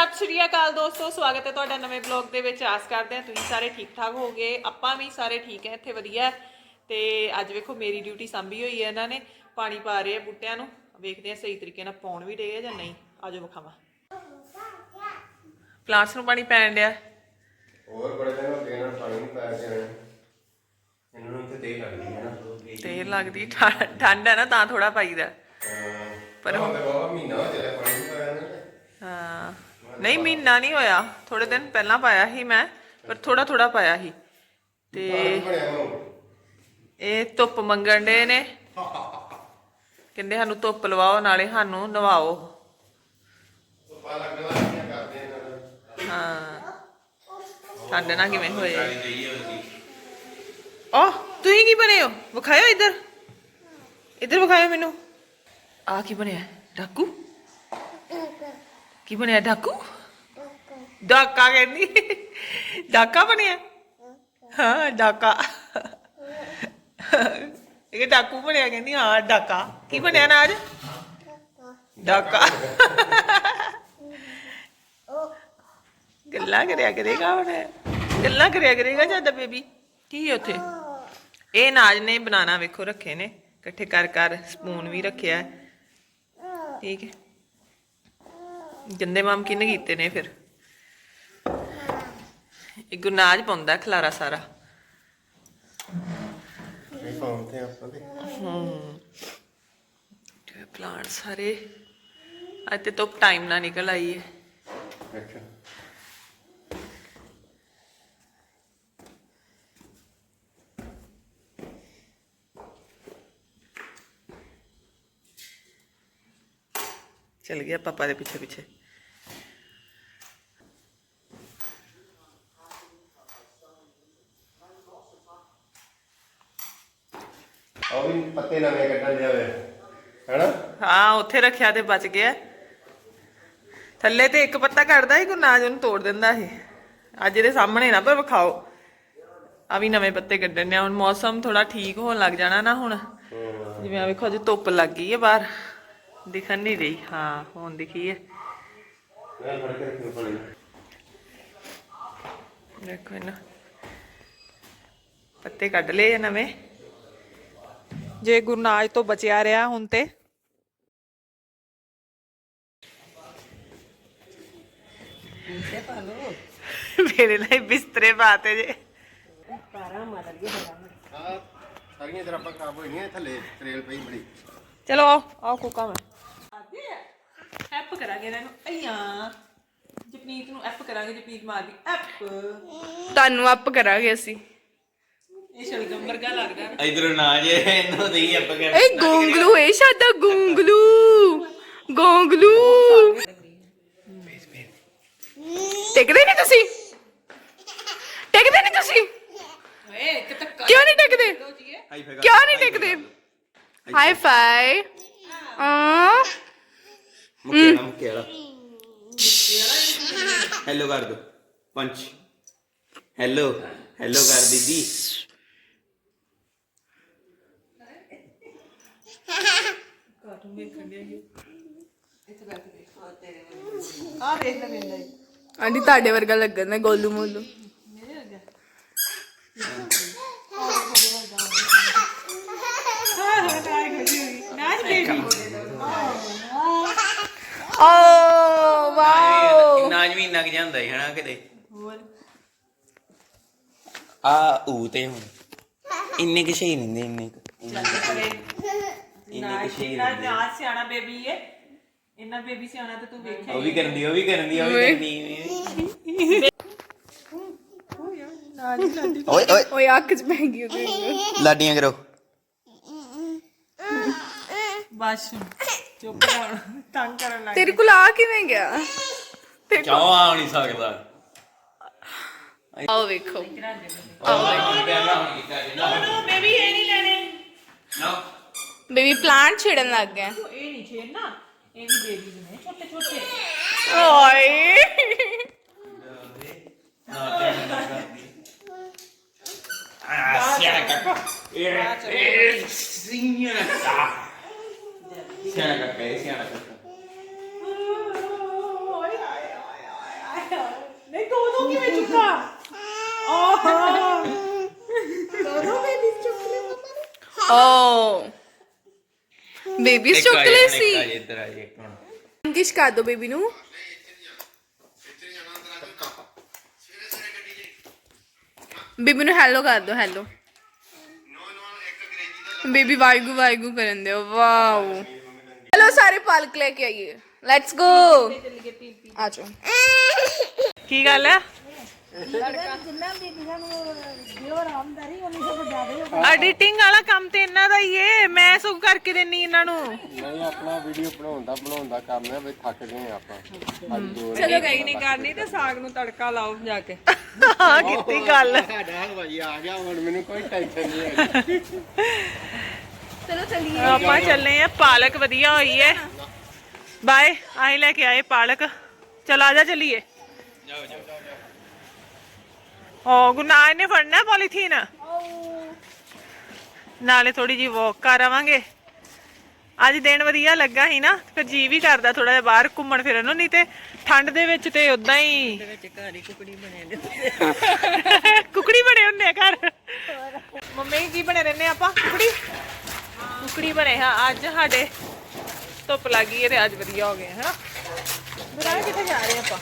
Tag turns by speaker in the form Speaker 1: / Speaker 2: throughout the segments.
Speaker 1: ਸਤਿ ਸ਼੍ਰੀ ਅਕਾਲ ਦੋਸਤੋ ਸਵਾਗਤ ਹੈ ਤੁਹਾਡਾ ਨਵੇਂ ਬਲੌਗ ਦੇ ਵਿੱਚ। ਆਸ ਕਰਦੇ ਹਾਂ ਤੁਸੀਂ ਸਾਰੇ ਠੀਕ ਠਾਕ ਹੋਗੇ ਆਪਾਂ ਵੀ ਸਾਰੇ ਠੀਕ ਹੈ ਇੱਥੇ ਵਧੀਆ। ਤੇ ਅੱਜ ਵੇਖੋ ਮੇਰੀ ਡਿਊਟੀ ਸੰਭੀ ਹੋਈ ਹੈ ਇਹਨਾਂ ਨੇ ਪਾਣੀ ਪਾ ਰਹੇ ਆ ਬੂਟਿਆਂ ਨੂੰ। ਵੇਖਦੇ ਆ ਸਹੀ ਤਰੀਕੇ ਨਾਲ ਪਾਉਣ ਵੀ ਰਹੇ ਆ ਜਾਂ ਨਹੀਂ। ਆਜੋ ਵਿਖਾਵਾਂ। ਪਲਾਂਟਸ ਨੂੰ ਪਾਣੀ ਪੈਣ ਡਿਆ।
Speaker 2: ਹੋਰ ਬੜੇ ਦਿਨ ਹੋ ਗਏ ਨਾ ਪਾਣੀ ਨਹੀਂ ਪਾਇਆ ਜਾਣਾ ਇਹਨਾਂ ਨੂੰ। ਤੇ ਤੇਲ ਲੱਗਦੀ ਹੈ ਨਾ।
Speaker 1: ਤੇਲ ਲੱਗਦੀ ਠਾ- ਠੰਡ ਹੈ ਨਾ ਤਾਂ ਥੋੜਾ ਪਾਈਦਾ।
Speaker 2: ਪਰ ਹੁਣ ਤਾਂ ਬਾਬਾ ਮਹੀਨਾ ਹੋ ਚੱਲਿਆ ਪਾਣੀ ਨਹੀਂ ਪਾਇਆ ਨਾ।
Speaker 1: ਹਾਂ। ਨਹੀਂ, ਮਹੀਨਾ ਨਹੀਂ ਹੋਇਆ। ਥੋੜੇ ਦਿਨ ਪਹਿਲਾਂ ਪਾਇਆ ਸੀ ਮੈਂ, ਪਰ ਥੋੜਾ ਥੋੜਾ ਪਾਇਆ ਸੀ। ਤੇ ਇਹ ਧੁੱਪ ਮੰਗਣ ਦੇ ਨੇ। ਕਹਿੰਦੇ ਸਾਨੂੰ ਧੁੱਪ ਲਵਾਓ, ਨਾਲੇ ਸਾਨੂੰ ਨਵਾਓ। ਹਾਂ। ਸਾਡੇ ਨਾਲ ਕਿਵੇਂ ਹੋਏ? ਓ ਤੁਸੀਂ ਕੀ ਬਣੇ ਹੋ? ਵਿਖਾਇਓ ਇੱਧਰ। ਇੱਧਰ ਵਿਖਾਇਓ ਮੈਨੂੰ। ਆ ਕੀ ਬਣਿਆ? ਡਾਕੂ? ਕੀ ਬਣਿਆ ਡਾਕੂ? ਡਾਕਾ ਕਹਿੰਦੀ ਡਾਕਾ ਬਣਿਆ? ਹਾਂ, ਡਾਕਾ। ਇਹ ਡਾਕੂ ਬਣਿਆ ਕਹਿੰਦੀ, ਹਾਂ, ਡਾਕਾ। ਕੀ ਬਣਿਆ ਨਾ ਅੱਜ? ਡਾਕਾ। ਗੱਲਾਂ ਕਰਿਆ ਕਰੇਗਾ ਹੁਣ। ਗੱਲਾਂ ਕਰਿਆ ਕਰੇਗਾ ਜਦ ਬੇਬੀ। ਕੀ ਉੱਥੇ? ਇਹ ਨਾਜ ਨੇ ਬਨਾਨਾ ਵੇਖੋ, ਰੱਖੇ ਨੇ। ਇਕੱਠੇ ਕਰ ਕਰ, ਸਪੂਨ ਵੀ ਰੱਖਿਆ। ਠੀਕ ਹੈ। ਗੰਦੇ ਮਾਮ ਕਿੰਨੇ ਕੀਤੇ ਨੇ ਫਿਰ? ਇਹ ਗੁਨਾਜ ਪਾਉਂਦਾ ਖਲਾਰਾ ਸਾਰਾ।
Speaker 2: ਇਹ ਪਾਉਂਦੇ ਆਪਾਂ ਤੇ
Speaker 1: ਪਲਾਂਟ ਸਾਰੇ। ਅੱਜ ਤੇ ਟਾਈਮ ਨਾਲ ਨਿਕਲ ਆਈ ਹੈ
Speaker 2: ਅੱਛਾ।
Speaker 1: ਚਲ ਗਿਆ ਪਾਪਾ ਦੇ ਪਿੱਛੇ ਪਿੱਛੇ
Speaker 2: ਉਹ ਵੀ ਪੱਤੇ ਨਵੇਂ ਕੱਢਣ ਜਾਵੇ ਹੈਨਾ
Speaker 1: ਹਾਂ ਉੱਥੇ ਰੱਖਿਆ ਤੇ ਬਚ ਗਿਆ ਥੱਲੇ ਤੇ ਇੱਕ ਪੱਤਾ ਕੱਢਦਾ ਸੀ ਗੁਰਨਾਜ ਉਹਨੂੰ ਤੋੜ ਦਿੰਦਾ ਸੀ ਅੱਜ ਇਹਦੇ ਸਾਹਮਣੇ ਨਾ ਪਰ ਵਿਖਾਓ ਆ ਵੀ ਨਵੇਂ ਪੱਤੇ ਕੱਢਣ ਨੇ ਹੁਣ ਮੌਸਮ ਥੋੜਾ ਠੀਕ ਹੋਣ ਲੱਗ ਜਾਣਾ ਨਾ ਹੁਣ। ਜਿਵੇਂ ਆ ਵੇਖੋ ਅੱਜ ਧੁੱਪ ਲੱਗ ਗਈ ਹੈ ਬਾਹਰ। ਦਿਖਣ ਨਹੀਂ ਰਹੀ। ਹਾਂ ਹੁਣ ਦਿਖੀ ਹੈ। ਦੇਖੋ ਇਹਨਾਂ। ਪੱਤੇ ਕੱਢ ਲਏ ਆ ਨਵੇਂ। ਜੇ ਗੁਰਨਾਜ ਤੋਂ ਬਚਿਆ ਰਿਹਾ ਹੁਣ ਤੇ। ਮੇਰੇ ਲਈ ਬਿਸਤਰੇ ਪਾਤੇ ਜੇ।
Speaker 2: ਸਾਰੀਆਂ ਜਰਾਬਾਂ ਖਰਾਬ ਹੋਈਆਂ ਥੱਲੇ ਤਰੇਲ ਪਈ ਬੜੀ।
Speaker 1: ਚਲੋ ਆਓ। ਆਓ ਕੋਕਾ ਮੈਂ। ਐਪ ਕਰਾਂਗੇ ਇਹਨਾਂ ਨੂੰ। ਅਈਆਂ। ਜਪਨੀਤ ਨੂੰ ਐਪ ਕਰਾਂਗੇ ਜਪਨੀਤ ਮਾਰਦੀ ਐਪ
Speaker 3: ਤੁਹਾਨੂੰ ਅਪ ਕਰਾਂਗੇ ਅਸੀਂ।
Speaker 1: ਇਹ ਸ਼ਲਗਮ ਵਰਗਾ ਲੱਗਦਾ। ਨਾ।
Speaker 4: ਇਧਰ ਨਾ ਜੇ ਇਹਨੂੰ ਦੇਈ ਆਪਾਂ ਕਰ
Speaker 3: ਏ ਗੋਂਗਲੂ ਏ ਸ਼ਾਦਾ ਗੋਂਗਲੂ। ਗੋਂਗਲੂ। ਟਿਕਦੇ ਨਹੀਂ ਤੁਸੀਂ? ਟਿਕਦੇ ਨਹੀਂ ਤੁਸੀਂ?
Speaker 1: ਓਏ ਇੱਕ
Speaker 3: ਕਿਉਂ ਨਹੀਂ ਟਿਕਦੇ?
Speaker 4: ਫਾਈ
Speaker 3: ਕਿਉਂ ਨਹੀਂ ਟਿਕਦੇ? ਹਾਈ ਫਾਈ ਆ
Speaker 4: ਮੁੱਕੇ ਨਾ ਮੁੱਕੇ ਵਾਲਾ ਹੈਲੋ ਕਰ ਦੋ ਪੰਚ ਹੈਲੋ ਹੈਲੋ ਕਰ ਦੀਦੀ
Speaker 1: ਆ ਵੇਖ ਲੈ ਮੇਰਾ
Speaker 3: ਆਂਟੀ ਤੁਹਾਡੇ ਵਰਗਾ ਲੱਗਣ ਦਾ ਗੋਲੂ ਮੋਲੂ
Speaker 1: ਨਾਚ ਬੇਬੀ
Speaker 3: ਓ ਵਾਓ
Speaker 4: ਨਗ ਜਾਂਦਾ ਹੈ ਹਨਾ ਕਿਤੇ।
Speaker 1: ਹੋਰ?
Speaker 4: ਆ ਊ ਤੇ ਹੁਣ। ਇੰਨੇ ਕਿ ਸਹੀ ਨਹੀਂ ਇੰਨੇ ਕੁ। ਇੰਨੇ ਕਿ ਸਹੀ
Speaker 1: ਤੇਰਾ ਨਾਚ ਸਿਆਣਾ ਬੇਬੀ ਏ। ਇੰਨਾ ਬੇਬੀ ਸਿਆਣਾ ਤੇ ਤੂੰ ਵੇਖਿਆ
Speaker 4: ਉਹ ਵੀ ਕਰਨ ਦੀ ਉਹ ਵੀ ਕਰਨ ਦੀ ਉਹ ਵੀ ਕਰਨੀ ਓਏ ਓਏ।
Speaker 3: ਓਏ ਅੱਖ ਚ ਪੈ ਗਈ ਉਹਦੇ
Speaker 4: ਲਾਡੀਆਂ ਕਰੋ।
Speaker 1: ਬਸ ਚੁੱਪ ਕਰ ਤੰਗ ਕਰਨ ਲੱਗ
Speaker 3: ਤੇਰੇ ਕੋਲ ਆ ਕਿਵੇਂ ਗਿਆ?
Speaker 4: ਚਾਹ ਆ ਨਹੀਂ ਸਕਦਾ?
Speaker 3: ਆਓ ਵੇਖੋ।
Speaker 1: ਨੋ। ਬੇਬੀ ਇਹ ਨਹੀਂ ਲੈਣੇ।
Speaker 4: ਨਾ।
Speaker 3: ਬੇਬੀ ਪਲਾਂਟ ਛੇੜਨ ਲੱਗ ਗਿਆ
Speaker 1: ਇਹ ਨਹੀਂ ਛੇੜਨਾ। ਇਹ ਵੀ ਬੇਬੀ ਨੇ। ਛੋਟੇ ਛੋਟੇ।
Speaker 3: ਓਏ।
Speaker 4: ਆ ਸਿਆਣਾ ਕਾਕਾ। ਇਹ ਇਹ ਸਿਆਣਾ ਕਾਕਾ। ਸਿਆਣਾ ਕਾਕਾ ਇਹ ਸਿਆਣਾ
Speaker 3: ਬੇਬੀ ਚੁੱਕ ਸੀ।
Speaker 4: ਇੱਧਰ ਆ
Speaker 3: ਦੋ ਬੇਬੀ ਨੂੰ। ਬੇਬੀ ਨੂੰ ਹੈਲੋ ਕਰ ਦੋ ਹੈਲੋ। ਬੇਬੀ ਵਾਈਗੂ ਵਾਈਗੂ ਕਰਨ ਦਿਓ। ਵਾਓ। ਚਲੋ ਸਾਰੇ ਪਾਲਕ ਲੈ ਕੇ ਆਈਏ। ਲੈਟਸ ਗੋ ਆ
Speaker 1: ਕੀ ਗੱਲ ਹੈ? ਐਡੀਟਿੰਗ ਵਾਲਾ ਕੰਮ ਤੇ ਇਹਨਾਂ ਦਾ ਹੀ ਏ ਮੈਂ ਸਗੋਂ ਕਰਕੇ ਦੇਣੀ ਇਹਨਾਂ ਨੂੰ।
Speaker 2: ਨਹੀਂ ਆਪਣਾ ਵੀਡੀਓ ਬਣਾਉਂਦਾ ਬਣਾਉਂਦਾ ਕੰਮ ਹੈ ਵੀ ਥੱਕ ਗਏ ਆਪਾਂ। ਅੱਜ ਦੋ
Speaker 5: ਚਲੋ ਕਈ ਨਹੀਂ ਕਰਨੀ ਤੇ ਸਾਗ ਨੂੰ ਤੜਕਾ ਲਾਓ ਜਾ ਕੇ।
Speaker 1: ਹਾਂ ਕੀਤੀ ਗੱਲ।
Speaker 2: ਸਾਡਾ ਹਲਵਾਈ ਆ ਗਿਆ ਹੁਣ ਮੈਨੂੰ ਕੋਈ ਟੈਨਸ਼ਨ ਨਹੀਂ ਹੈ
Speaker 3: ਚਲੋ ਚਲੀਏ।
Speaker 1: ਆਪਾਂ ਚੱਲੇ ਆ ਪਾਲਕ ਵਧੀਆ ਹੋਈ ਏ। ਬਾਏ ਆਏ ਲੈ ਕੇ ਆਏ ਪਾਲਕ। ਚਲ ਆ ਜਾ ਚਲੀਏ। ਓ ਗੁਨਾਹ ਨੇ ਫੜਨਾ ਪੋਲੀਥੀਨ? ਨਾਲੇ ਥੋੜੀ ਜੀ ਵਾਕ ਕਰ ਆਵਾਂਗੇ। ਅੱਜ ਦਿਨ ਵਧੀਆ ਲੱਗਾ ਸੀ ਨਾ ਫਿਰ ਜੀ ਵੀ ਕਰਦਾ ਥੋੜਾ ਜਿਹਾ ਬਾਹਰ ਘੁੰਮਣ ਫਿਰਨ ਨੂੰ ਨਹੀਂ ਤੇ ਠੰਡ ਦੇ ਵਿੱਚ ਤੇ ਉਦਾਂ ਹੀ
Speaker 5: ਕੁਕੜੀ ਬਣੇ ਨੇ
Speaker 1: ਕੁਕੜੀ ਬਣੇ ਹੁੰਦੇ ਆ ਘਰ। ਮੰਮੀ ਕੀ ਬਣੇ ਰਹਿੰਦੇ ਆਪਾਂ ਕੁਕੜੀ? ਕੁਕੜੀ ਬਣੇ ਹਾਂ ਅੱਜ ਸਾਡੇ ਧੁੱਪ ਲੱਗੀ ਹੈ ਤੇ ਅੱਜ ਵਧੀਆ ਹੋ ਗਏ ਹਨਾ? ਬੁਰਾ ਕਿੱਥੇ ਜਾ ਰਹੇ ਆਪਾਂ?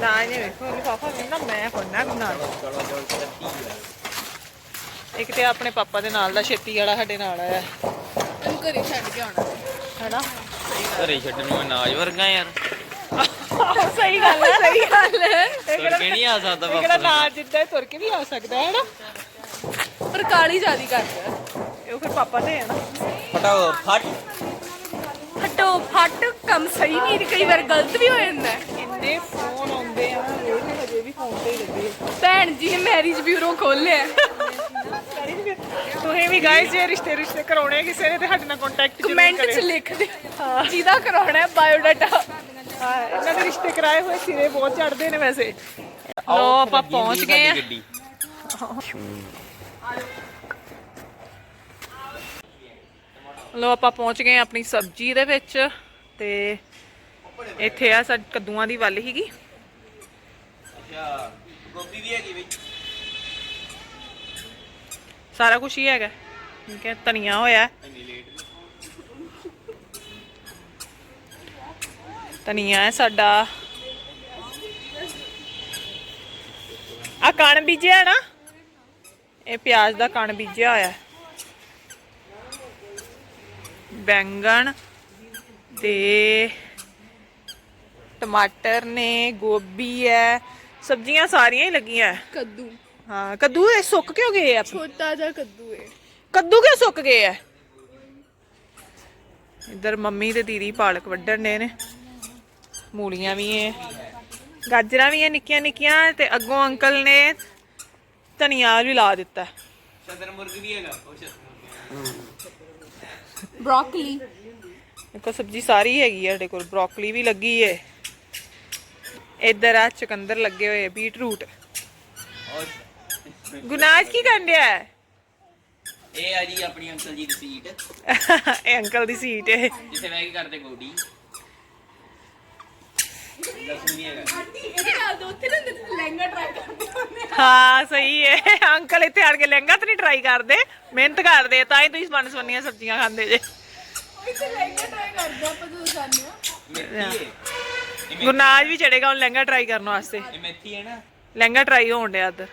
Speaker 1: ਨਾ ਇਹ ਵੇਖੋ ਲਿਫਾਫਾ ਵੀ ਨਾ ਮੈਂ ਫੜਨਾ ਗੁਨਾ ਇੱਕ ਤੇ ਆਪਣੇ ਪਾਪਾ ਦੇ ਨਾਲ ਦਾ ਛੇਤੀ ਵਾਲਾ ਸਾਡੇ ਨਾਲ ਆਇਆ।
Speaker 3: ਤੈਨੂੰ ਘਰੇ ਛੱਡ ਕੇ ਆਉਣਾ।
Speaker 1: ਹੈਨਾ?
Speaker 4: ਘਰੇ ਛੱਡਣ ਨੂੰ ਮੈਂ ਨਾਜ ਵਰਗਾ ਯਾਰ।
Speaker 1: ਸਹੀ ਗੱਲ ਹੈ। ਸਹੀ ਗੱਲ ਹੈ।
Speaker 4: ਤੁਰ ਕੇ ਨਹੀਂ ਆ ਸਕਦਾ
Speaker 1: ਇਹ ਕਿਹੜਾ ਨਾ ਜਿੱਦਾਂ ਤੁਰ ਕੇ ਵੀ ਆ ਸਕਦਾ ਹੈ ਨਾ
Speaker 3: ਪਰ ਕਾਲੀ ਜਿਆਦੀ ਕਰਦਾ।
Speaker 1: ਇਹ ਫਿਰ ਪਾਪਾ ਤੇ ਹੈ ਨਾ।
Speaker 4: ਫਟਾਓ ਫਟ।
Speaker 3: ਹਟੋ ਫਟ। ਕੰਮ ਸਹੀ ਨਹੀਂ ਕਈ ਵਾਰ ਗਲਤ ਵੀ ਹੋ ਜਾਂਦਾ। ਹੈ।
Speaker 1: ਇੰਨੇ ਫੋਨ ਆਉਂਦੇ ਆ ਇਹ ਵੀ ਹਜੇ ਵੀ ਫੋਨ ਤੇ ਹੀ ਲੱਗੇ ਆ।
Speaker 3: ਭੈਣ ਜੀ ਮੈਰਿਜ ਬਿਊਰੋ ਖੋਲਿਆ
Speaker 1: ਤੁਸੀਂ ਵੀ ਗਾਇਸ ਜੇ ਰਿਸ਼ਤੇ ਰਿਸ਼ਤੇ ਕਰਾਉਣੇ ਕਿਸੇ ਨੇ ਤੇ ਸਾਡੇ ਨਾਲ ਕੰਟੈਕਟ
Speaker 3: ਕਮੈਂਟ ਚ ਲਿਖ ਦੇ। ਜਿਹਦਾ ਕਰਾਉਣਾ ਹੈ ਬਾਇਓਡਾਟਾ
Speaker 1: ਇਹਨਾਂ ਦੇ ਰਿਸ਼ਤੇ ਕਰਾਏ ਹੋਏ ਸਿਰੇ ਬਹੁਤ ਚੜਦੇ ਨੇ ਵੈਸੇ। ਲੋ ਆਪਾਂ ਪਹੁੰਚ ਗਏ ਆ। ਲੋ ਆਪਾਂ ਪਹੁੰਚ ਗਏ ਆਪਣੀ ਸਬਜ਼ੀ ਦੇ ਵਿੱਚ ਤੇ ਇੱਥੇ ਆ ਸਾਡ ਕੱਦੂਆਂ ਦੀ ਵੱਲ ਹੀਗੀ
Speaker 4: ਅੱਛਾ ਗੋਭੀ ਵੀ ਹੈਗੀ ਵਿੱਚ
Speaker 1: ਸਾਰਾ ਕੁਝ ਹੀ ਹੈਗਾ। ਠੀਕ ਹੈ ਧਨੀਆ ਹੋਇਆ। ਧਨੀਆ ਹੈ ਸਾਡਾ। ਆ ਕਣ ਬੀਜਿਆ ਨਾ? ਇਹ ਪਿਆਜ਼ ਦਾ ਕਣ ਬੀਜਿਆ ਹੋਇਆ। ਬੈਂਗਣ ਤੇ ਟਮਾਟਰ ਨੇ ਗੋਭੀ ਹੈ ਸਬਜ਼ੀਆਂ ਸਾਰੀਆਂ ਹੀ ਲੱਗੀਆਂ।
Speaker 3: ਕੱਦੂ
Speaker 1: ਹਾਂ ਕੱਦੂ ਇਹ ਸੁੱਕ ਕਿਉਂ ਗਏ ਆ
Speaker 3: ਛੋਟਾ ਜਿਹਾ ਕੱਦੂ ਹੈ
Speaker 1: ਕੱਦੂ ਕਿਉਂ ਸੁੱਕ ਗਏ ਆ ਇੱਧਰ ਮੰਮੀ ਤੇ ਦੀਦੀ ਪਾਲਕ ਵੱਢਣ ਦੇ ਨੇ ਮੂਲੀਆਂ ਵੀ ਐ ਗਾਜਰਾਂ ਵੀ ਐ ਨਿੱਕੀਆਂ ਨਿੱਕੀਆਂ ਤੇ ਅੱਗੋਂ ਅੰਕਲ ਨੇ ਧਨੀਆ ਵੀ ਲਾ ਦਿੱਤਾ
Speaker 4: ਸ਼ਦਰ ਮੁਰਗ ਵੀ ਹੈਗਾ ਉਹ ਸ਼ਦਰ ਮੁਰਗ
Speaker 3: ਬ੍ਰੋਕਲੀ
Speaker 1: ਦੇਖੋ ਸਬਜ਼ੀ ਸਾਰੀ ਹੈਗੀ ਆ ਸਾਡੇ ਕੋਲ ਬ੍ਰੋਕਲੀ ਵੀ ਲੱਗੀ ਏ ਇੱਧਰ ਆ ਚੁਕੰਦਰ ਲੱਗੇ ਹੋਏ ਆ ਬੀਟਰੂਟ।
Speaker 4: ਔਰ
Speaker 1: ਗੁਨਾਜ ਕੀ ਕਰਨ ਡਿਆ ਹੈ?
Speaker 4: ਇਹ ਆ ਜੀ ਆਪਣੀ ਅੰਕਲ ਜੀ ਦੀ ਸੀਟ।
Speaker 1: ਇਹ ਅੰਕਲ ਦੀ ਸੀਟ ਹੈ।
Speaker 4: ਜਿੱਥੇ ਬਹਿ ਕੇ ਕਰਦੇ ਗੋਡੀ। ਦੱਸ ਨਹੀਂ ਹੈਗਾ।
Speaker 3: ਇਹਦੇ ਨਾਲ ਦੋ ਉੱਥੇ ਨਾ ਲਹਿੰਗਾ ਟਰਾਈ ਕਰਦੇ ਹੁੰਦੇ
Speaker 1: ਹਾਂ ਸਹੀ ਹੈ। ਅੰਕਲ ਇੱਥੇ ਆਣ ਕੇ ਲਹਿੰਗਾ ਤਾਂ ਨਹੀਂ ਟਰਾਈ ਕਰਦੇ। ਮਿਹਨਤ ਕਰਦੇ ਤਾਂ ਹੀ ਤੁਸੀਂ ਬਣ ਸਵੰਨੀਆਂ ਸਬਜ਼ੀਆਂ ਖਾਂਦੇ ਜੇ।
Speaker 3: ਇੱਥੇ ਲਹਿੰਗਾ ਟਰਾਈ ਕਰਦੇ ਆਪਾਂ ਜਦੋਂ ਜਾਂਦੇ ਆ।
Speaker 4: ਮੇਥੀ ਹੈ।
Speaker 1: ਗੁਰਨਾਜ ਵੀ ਚੜੇਗਾ ਹੁਣ ਲਹਿੰਗਾ ਟਰਾਈ ਕਰਨ ਵਾਸਤੇ।
Speaker 4: ਇਹ ਮੇਥੀ ਹੈ ਨਾ?
Speaker 1: ਲਹਿੰਗਾ ਟਰਾਈ ਹੋਣ ਡਿਆ ਇੱਧਰ।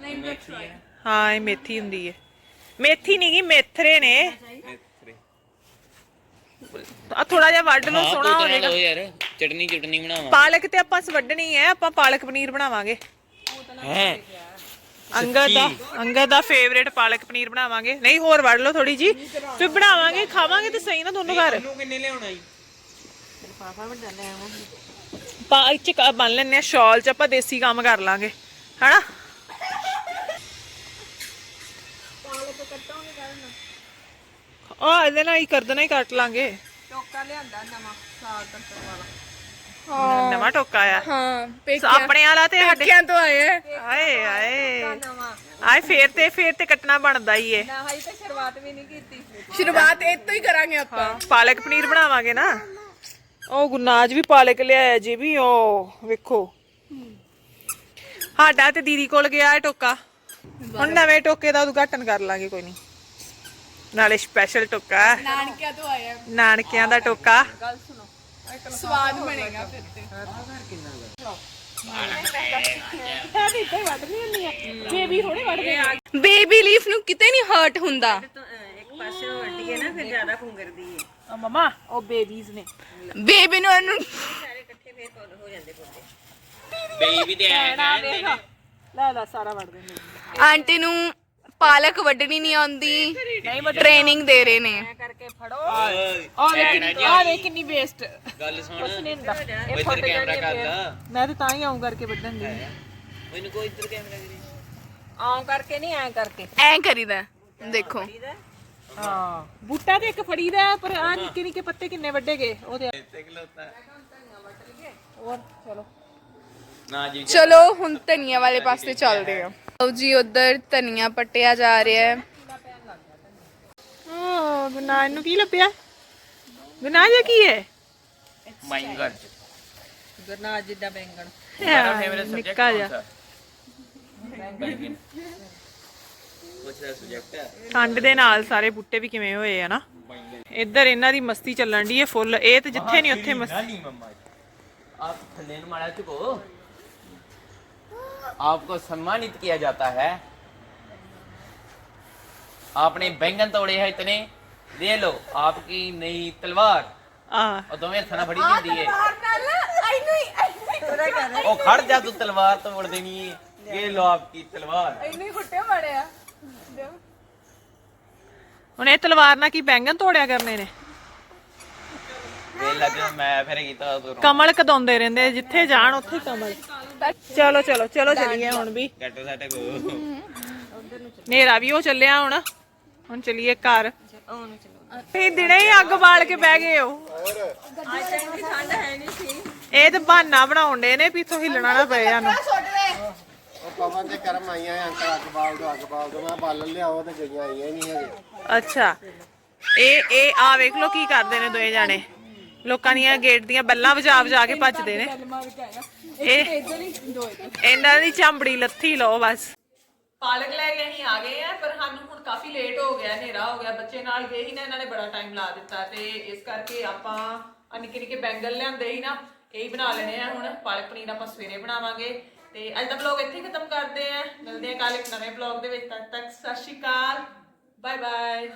Speaker 3: ਲਹਿੰਗਾ ਟਰਾਈ
Speaker 1: ਹਾਂ। ਇਹ ਮੇਥੀ ਹੁੰਦੀ ਹੈ। ਮੇਥੀ ਨਹੀਂ ਗੀ ਮੇਥਰੇ ਨੇ।
Speaker 4: ਮੇਥਰੇ।
Speaker 1: ਆ ਥੋੜਾ ਜਿਹਾ ਵੱਢ ਲਓ ਸੋਹਣਾ ਹੋ ਜਾਏਗਾ
Speaker 4: ਯਾਰ ਚਟਨੀ ਚਟਨੀ ਬਣਾਵਾਂ
Speaker 1: ਪਾਲਕ ਤੇ ਆਪਾਂ ਵੱਢਣੀ ਹੈ ਆਪਾਂ ਪਾਲਕ ਪਨੀਰ ਬਣਾਵਾਂਗੇ।
Speaker 4: ਹੈ?
Speaker 1: ਅੰਗਦ ਦਾ ਅੰਗਦ ਦਾ ਫੇਵਰੇਟ ਪਾਲਕ ਪਨੀਰ ਬਣਾਵਾਂਗੇ। ਨਹੀਂ ਹੋਰ ਵੱਢ ਲਓ ਥੋੜੀ ਜੀ ਫਿਰ ਬਣਾਵਾਂਗੇ ਖਾਵਾਂਗੇ ਤੇ ਸਹੀ ਨਾ ਦੋਨੋਂ ਘਰ।
Speaker 4: ਕਿੰਨੇ ਲਿਆਉਣਾ ਜੀ
Speaker 1: ਪਾ ਇੱਥੇ ਕ- ਬੰਨ ਲੈਣੇ ਆ ਸ਼ਾਲ ਚ ਆਪਾਂ ਦੇਸੀ ਕੰਮ ਕਰ ਲਾਂਗੇ। ਹਨਾ? ਆ ਇਹਦੇ ਨਾਲ ਹੀ ਕਰ ਦੇਣਾ ਹੀ ਕੱਟ ਲਾਂਗੇ।
Speaker 5: ਟੋਕਾ ਲਿਆਂਦਾ ਨਵਾਂ ਸਾਗ ਕੱਟਣ ਵਾਲਾ।
Speaker 1: ਨਵਾਂ ਟੋਕਾ ਆ।
Speaker 3: ਹਾਂ
Speaker 1: ਸੋ
Speaker 3: ਪੇਕਿਆਂ
Speaker 1: ਆਪਣੇ ਵਾਲਾ ਤੇ ਸਾਡੇ
Speaker 3: ਪੇਕਿਆਂ ਤੋਂ ਆਏ ਹੈ।
Speaker 1: ਆਏ ਆਏ।
Speaker 5: ਨਵਾਂ।
Speaker 1: ਆਏ ਫੇਰ ਤੇ ਫੇਰ ਤੇ ਕੱਟਣਾ ਬਣਦਾ ਹੀ ਏ।
Speaker 5: ਨਾ ਹਾਈ ਤਾਂ ਸ਼ੁਰੂਆਤ ਵੀ ਨਹੀਂ ਕੀਤੀ।
Speaker 3: ਸ਼ੁਰੂਆਤ ਇਹ ਤੋਂ ਹੀ ਕਰਾਂਗੇ ਆਪਾਂ।
Speaker 1: ਪਾਲਕ ਪਨੀਰ ਬਣਾਵਾਂਗੇ ਨਾ। ਉਹ ਗੁਨਾਜ ਵੀ ਪਾਲਕ ਲਿਆਇਆ ਜੀ ਵੀ ਉਹ ਵੇਖੋ। ਸਾਡਾ ਤੇ ਦੀਦੀ ਕੋਲ ਗਿਆ ਹੈ ਟੋਕਾ। ਹੁਣ ਨਵੇਂ ਟੋਕੇ ਦਾ ਉਦਘਾਟਨ ਕਰ ਲਾਂਗੇ ਕੋਈ ਨਹੀਂ। ਨਾਲੇ ਸਪੈਸ਼ਲ ਟੋਕਾ
Speaker 3: ਨਾਨਕਿਆ ਤੋਂ ਆਇਆ।
Speaker 1: ਨਾਨਕਿਆਂ ਦਾ ਟੋਕਾ।
Speaker 3: ਸਵਾਦ ਬਣੇਗਾ ਫਿਰ ਤੇ। ਬੇਬੀ ਲੀਫ ਨੂੰ ਕਿਤੇ ਨਹੀਂ ਹਰਟ ਹੁੰਦਾ।
Speaker 1: ਮਮਾ ਉਹ ਬੇਬੀਜ਼ ਨੇ।
Speaker 3: ਬੇਬੀ ਨੂੰ ਇਹਨੂੰ
Speaker 4: ਬੇਬੀ ਦੇ
Speaker 1: ਲੈ ਲੈ ਸਾਰਾ ਵੜ ਦਿੰਦੇ
Speaker 3: ਆਂਟੀ ਨੂੰ ਪਾਲਕ ਵੱਢਣੀ ਨਹੀਂ ਆਉਂਦੀ ਟ੍ਰੇਨਿੰਗ ਦੇ ਰਹੇ ਨੇ।
Speaker 1: ਆ ਵੇ ਆ ਵੇ ਕਿੰਨੀ ਵੇਸਟ
Speaker 4: ਗੱਲ ਸੁਣ। ਇੱਧਰ ਕੈਮਰਾ ਕਰ ਲਾ
Speaker 1: ਮੈਂ ਤੇ ਤਾਂ ਹੀ ਆਉਂ ਕਰਕੇ ਵੱਢਣ ਦੀ
Speaker 4: ਮੈਨੂੰ ਕੋਈ ਇੱਧਰ ਕੈਮਰਾ ਕਰੀ।
Speaker 5: ਆਉਂ ਕਰਕੇ ਨਹੀਂ ਐ ਕਰਕੇ।
Speaker 3: ਐ ਕਰੀਦਾ। ਦੇਖੋ।
Speaker 1: ਹਾਂ। ਬੂਟਾ ਤੇ ਇੱਕ ਫੜੀਦਾ ਹੈ, ਪਰ ਆ ਨਿੱਕੇ ਨਿੱਕੇ ਪੱਤੇ ਕਿੰਨੇ ਵੱਡੇ ਗਏ ਉਹਦੇ ਹੋਰ ਚਲੋ।
Speaker 4: ਨਾ ਜੀ।
Speaker 3: ਚਲੋ ਹੁਣ ਧਨੀਆ ਵਾਲੇ ਪਾਸੇ ਚੱਲਦੇ ਆ ਲਓ ਜੀ ਉਧਰ ਧਨੀਆ ਪੱਟਿਆ ਜਾ ਰਿਹਾ ਹੈ।
Speaker 1: ਓ ਗੁਨਾਹ ਨੂੰ ਕੀ ਲੱਭਿਆ? ਗੁਨਾਹ ਜੇ ਕੀ ਹੈ?
Speaker 4: ਮਾਈਂਗਰ
Speaker 5: ਗਰਨਾ ਜਿੱਦਾਂ ਬੈਂਗਣ।
Speaker 4: ਫੇਵਰਟ ਸਬਜੈਕਟ
Speaker 1: ਨਿੱਕਾ ਜਿਹਾ।
Speaker 4: ਕੁਛ ਦਾ ਸਬਜੈਕਟ ਹੈ
Speaker 1: ਠੰਡ ਦੇ ਨਾਲ ਸਾਰੇ ਬੂਟੇ ਵੀ ਕਿਵੇਂ ਹੋਏ ਆ ਨਾ ਇੱਧਰ ਇਹਨਾਂ ਦੀ ਮਸਤੀ ਚੱਲਣ ਦੀ ਹੈ ਫੁੱਲ ਇਹ ਤੇ ਜਿੱਥੇ ਨਹੀਂ ਉੱਥੇ ਮਸਤੀ
Speaker 4: नहीं मम्मा आप थल्ले में मारा चुको आपको सम्मानित किया जाता है आपने बैंगन तोड़े हैं इतने ले लो आपकी नई तलवार
Speaker 1: ਆ
Speaker 4: और तुम्हें थना फड़ी दी है ओ खड़ जा तू तलवार तोड़ देनी है ये लो आपकी तलवार
Speaker 3: ਇੰਨੇ ਗੁੱਟੇ ਮੜਿਆ
Speaker 1: ਹੁਣ ਇਹ ਤਲਵਾਰ ਨਾਲ ਕੀ ਬੈਂਗਨ ਤੋੜਿਆ ਕਰਨੇ ਨੇ? ਕਮਲ ਕਦਾਉਂਦੇ ਰਹਿੰਦੇ ਆ, ਜਿੱਥੇ ਜਾਣ ਉੱਥੇ ਕਮਲ। ਚਲੋ ਚਲੋ ਚਲੋ ਚਲੀਏ ਹੁਣ ਵੀ। ਨੇਰਾ ਵੀ ਉਹ ਚੱਲਿਆ ਹੁਣ। ਹੁਣ ਚਲੀਏ ਘਰ। ਤੇ ਦਿਨੇ ਹੀ ਅੱਗ ਬਾਲ ਕੇ ਬਹਿ ਗਏ ਹੋ। ਇਹ ਤਾਂ ਬਹਾਨਾ ਬਣਾਉਣ ਬਣਾਉਂਦੇ ਨੇ ਵੀ ਹਿੱਲਣਾ ਨਾ ਪਏ ਸਾਨੂੰ।
Speaker 2: ਪਵਨ ਦੇ ਕਰਮ ਆਈਆਂ ਅੰਕਲ ਅੱਗ ਬਾਲ ਦੋ ਅੱਗ ਬਾਲ ਦੋ ਮੈਂ ਬਾਲਣ ਲਿਆਓ ਤੇ ਗਈਆਂ ਆਈਆਂ ਨਹੀਂ ਹੈਗੇ
Speaker 1: ਅੱਛਾ। ਇਹ ਇਹ ਆ ਵੇਖ ਲੋ ਕੀ ਕਰਦੇ ਨੇ ਦੋਏ ਜਾਣੇ। ਲੋਕਾਂ ਦੀਆਂ ਗੇਟ ਦੀਆਂ ਬੱਲਾਂ ਵਜਾ ਵਜਾ ਕੇ ਭੱਜਦੇ ਨੇ। ਇਹ ਇਹਨਾਂ ਦੀ ਚੰਬੜੀ ਲੱਥੀ ਲਓ ਬਸ। ਪਾਲਕ ਲੈ ਕੇ ਅਸੀਂ ਆ ਗਏ ਆ ਪਰ ਸਾਨੂੰ ਹੁਣ ਕਾਫੀ ਲੇਟ ਹੋ ਗਿਆ ਹਨੇਰਾ ਹੋ ਗਿਆ। ਬੱਚੇ ਨਾਲ ਗਏ ਸੀ ਨਾ ਇਹਨਾਂ ਨੇ ਬੜਾ ਟਾਈਮ ਲਾ ਦਿੱਤਾ ਤੇ ਇਸ ਕਰਕੇ ਆਪਾਂ ਆਹ ਨਿੱਕੇ ਨਿੱਕੇ ਬੈਂਗਲ ਲਿਆਂਦੇ ਸੀ ਨਾ ਇਹ ਹੀ ਬਣਾ ਲੈਣੇ ਆ ਹੁਣ। ਪਾਲਕ ਪਨੀਰ ਆਪਾਂ ਸਵੇਰੇ ਬਣਾਵਾਂਗੇ। ਤੇ ਅੱਜ ਦਾ ਵਲੌਗ ਇੱਥੇ ਹੀ ਖਤਮ ਕਰਦੇ ਆ ਮਿਲਦੇ ਆ ਕੱਲ ਇੱਕ ਨਵੇਂ ਵਲੌਗ ਦੇ ਵਿੱਚ। ਤਦ ਤੱਕ ਸਤਿ ਸ਼੍ਰੀ ਅਕਾਲ। Bye bye